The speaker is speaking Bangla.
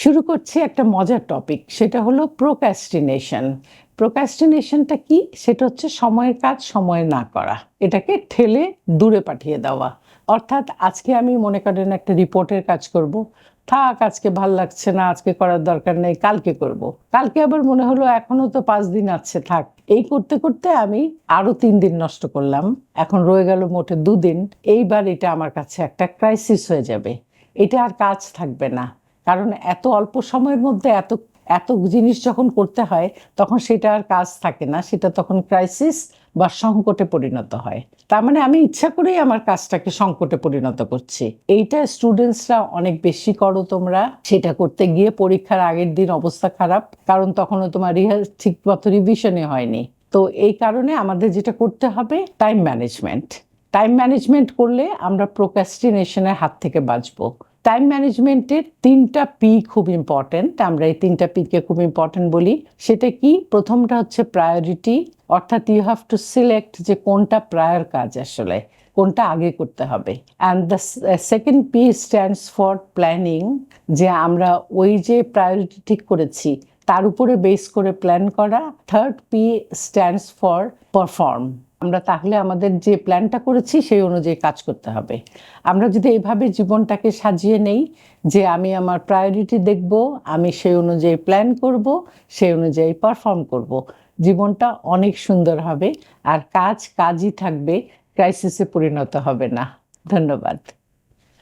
শুরু করছি একটা মজার টপিক সেটা হলো প্রোক্যাস্টিনেশন প্রোক্যাস্টিনেশনটা কি? সেটা হচ্ছে সময়ের কাজ সময়ে না করা। এটাকে ঠেলে দূরে পাঠিয়ে দেওয়া। অর্থাৎ আজকে আমি মনে করেন একটা রিপোর্টের কাজ করব। থাক, আজকে ভালো লাগছে না, আজকে করার দরকার নেই, কালকে করব। কালকে আবার মনে হলো এখনও তো পাঁচ দিন আছে, থাক। এই করতে করতে আমি আরও তিন দিন নষ্ট করলাম। এখন রয়ে গেল মোটে দুদিন। এইবার এটা আমার কাছে একটা ক্রাইসিস হয়ে যাবে। এটা আর কাজ থাকবে না। কারণ এত অল্প সময়ের মধ্যে এত এত জিনিস যখন করতে হয়, তখন সেটা আর কাজ থাকে না। সেটা তখন ক্রাইসিস বা সংকটে পরিণত হয়। তার মানে আমি ইচ্ছা করেই আমার কাজটাকে সংকটে পরিণত করছি। এইটা স্টুডেন্টসরা অনেক বেশি করো তোমরা। সেটা করতে গিয়ে পরীক্ষার আগের দিন অবস্থা খারাপ, কারণ তখনও তোমার রিহার্স ঠিক মতো রিভিশনে হয়নি। তো এই কারণে আমাদের যেটা করতে হবে টাইম ম্যানেজমেন্ট টাইম ম্যানেজমেন্ট করলে আমরা প্রোক্যাস্টিনেশনের হাত থেকে বাঁচবো। টাইম ম্যানেজমেন্টের তিনটা পি খুব ইম্পর্ট্যান্ট আমরা এই তিনটা পিকে খুব ইম্পর্ট্যান্ট বলি। সেটা কি? প্রথমটা হচ্ছে প্রায়োরিটি অর্থাৎ ইউ হ্যাভ টু সিলেক্ট যে কোনটা প্রায়র কাজ আসলে, কোনটা আগে করতে হবে। And the second P stands for planning যে আমরা ওই যে প্রায়োরিটি ঠিক করেছি, তার উপরে বেস করে প্ল্যান করা। Third P stands for perform আমরা তাহলে আমাদের যে প্ল্যানটা করেছি সেই অনুযায়ী কাজ করতে হবে। আমরা যদি এভাবে জীবনটাকে সাজিয়ে নেই যে আমি আমার প্রায়োরিটি দেখব, আমি সেই অনুযায়ী প্ল্যান করব, সেই অনুযায়ী পারফর্ম করব, জীবনটা অনেক সুন্দর হবে আর কাজ কাজই থাকবে ক্রাইসিসে পরিণত হবে না। ধন্যবাদ।